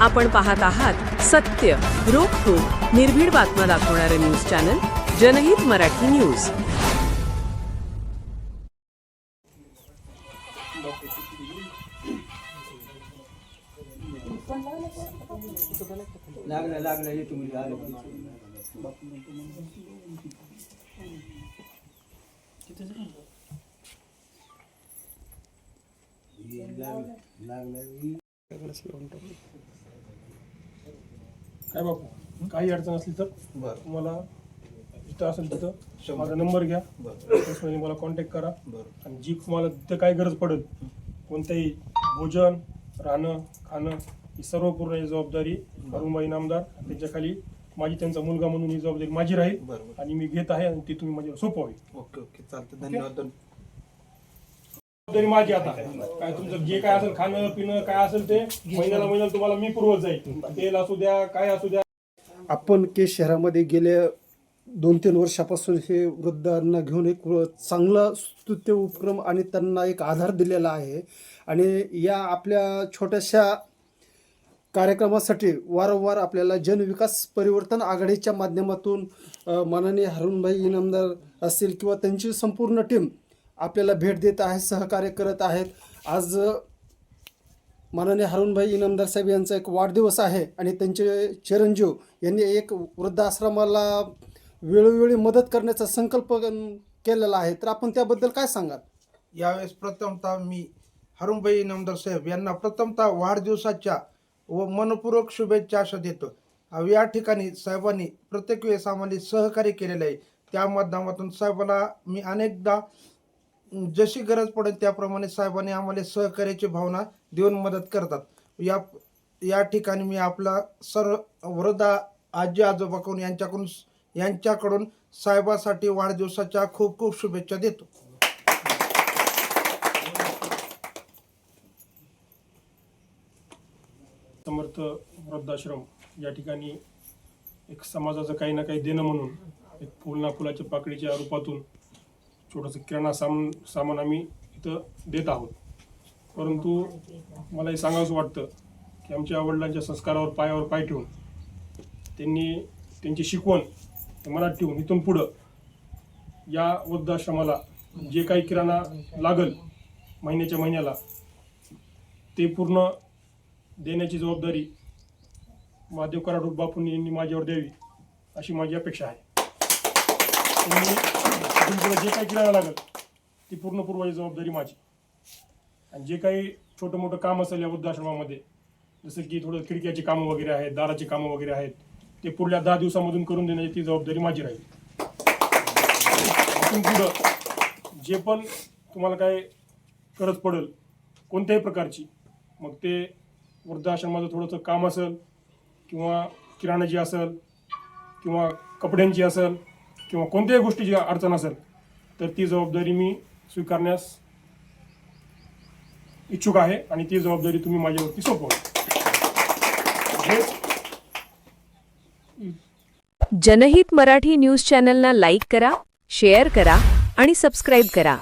आपण पाहत आहात सत्य रोखोक निर्भीड बातम्या दाखवणारे न्यूज चॅनल जनहित मराठी न्यूज. लागलं लागलं हे तुम्ही आलं काय बापू? काही अडचण असली तर बरं. तुम्हाला जिथं असेल तिथं माझा नंबर घ्या. बरं. मला कॉन्टॅक्ट करा. बरं. आणि जी तुम्हाला तिथं काय गरज पडेल कोणत्याही भोजन राहणं खाणं ही सर्व पूर्ण ही जबाबदारी अरुणबाई नामदार त्यांच्या खाली माझी त्यांचा मुलगा म्हणून ही जबाबदारी माझी राहील बरं बरं. आणि मी घेत आहे आणि ती तुम्ही माझ्यावर सोपवावी. Okay okay. चालतं धन्यवाद. जबाबदारी माझी आता. काय तुमचं जे काय असेल खाणं पिणं काय असेल ते महिन्याला महिन्याला तुम्हाला मी पुरवत जाईल. तेल असू द्या काय असू द्या. आपण केस शहरामध्ये गेल्या दोन तीन वर्षापासून हे वृद्धांना घेऊन एक चांगला स्तुत्य उपक्रम आणि त्यांना एक आधार दिलेला आहे. आणि या आपल्या छोट्याशा कार्यक्रमासाठी वारंवार आपल्याला जनविकास परिवर्तन आघाडीच्या माध्यमातून माननीय हरुणभाई इनामदार असतील किंवा त्यांची संपूर्ण टीम आपल्याला भेट देत आहेत सहकार्य करत आहेत. आज माननीय हरुणभाई इनामदार साहेब यांचा एक वाढदिवस आहे आणि त्यांचे चिरंजीव यांनी एक वृद्धाश्रमाला वेळोवेळी मदत करण्याचा संकल्प केलेला आहे. तर आपण त्याबद्दल काय सांगाल? यावेळेस प्रथमतः मी हरुणभाई इनामदार साहेब यांना प्रथमतः वाढदिवसाच्या व मनपूर्वक शुभेच्छा अशा देतो. या ठिकाणी साहेबांनी प्रत्येक वेळेस आम्हाला सहकार्य केलेलं आहे. त्या माध्यमातून साहेबाला मी अनेकदा जशी गरज पडेल त्याप्रमाणे साहेबांनी आम्हाला सहकार्याची भावना देऊन मदत करतात. या या ठिकाणी मी आपला सर्व वृद्ध आजी आजोबाकडून यांच्याकडून यांच्याकडून साहेबासाठी वाढदिवसाच्या खूप खूप शुभेच्छा देतो. समर्थ वृद्धाश्रम या ठिकाणी एक समाजाचं काही ना काही देणं म्हणून एक फुल ना फुलाच्या पाकळीच्या रूपातून छोटंसं किराणा सामान सामान आम्ही इथं देत आहोत. परंतु मला हे सांगावंसं वाटतं की आमच्या वडिलांच्या संस्कारावर पायावर पाय ठेवून त्यांनी त्यांची शिकवण मनात ठेवून इथून पुढं या वृद्धाश्रमाला जे काही किराणा लागल महिन्याच्या महिन्याला ते पूर्ण देण्याची जबाबदारी महादेव कराडू बापूंनी यांनी माझ्यावर द्यावी अशी माझी अपेक्षा आहे. त्यांनी इथून जे काही किराणा लागेल ती पूर्ण पूर्वाची जबाबदारी माझी. आणि जे काही छोटं मोठं काम असेल या वृद्धाश्रमामध्ये जसं की थोडं खिडक्याची कामं वगैरे आहेत दाराची कामं वगैरे आहेत ते पुढल्या दहा दिवसामधून करून देण्याची ती जबाबदारी माझी राहील. इथून पुढं जे पण तुम्हाला काय गरज पडेल कोणत्याही प्रकारची मग ते वृद्धाश्रमाचं थोडंसं काम असेल किंवा किराणाची असेल किंवा कपड्यांची असेल किंवा कोणत्याही गोष्टीची अडचण असेल तर ती जबाबदारी मी स्वीकारण्यास इच्छुक आहे आणि ती जबाबदारी तुम्ही माझ्यावरती सोपवा जनहित मराठी न्यूज चॅनलना लाईक करा शेअर करा आणि सबस्क्राईब करा.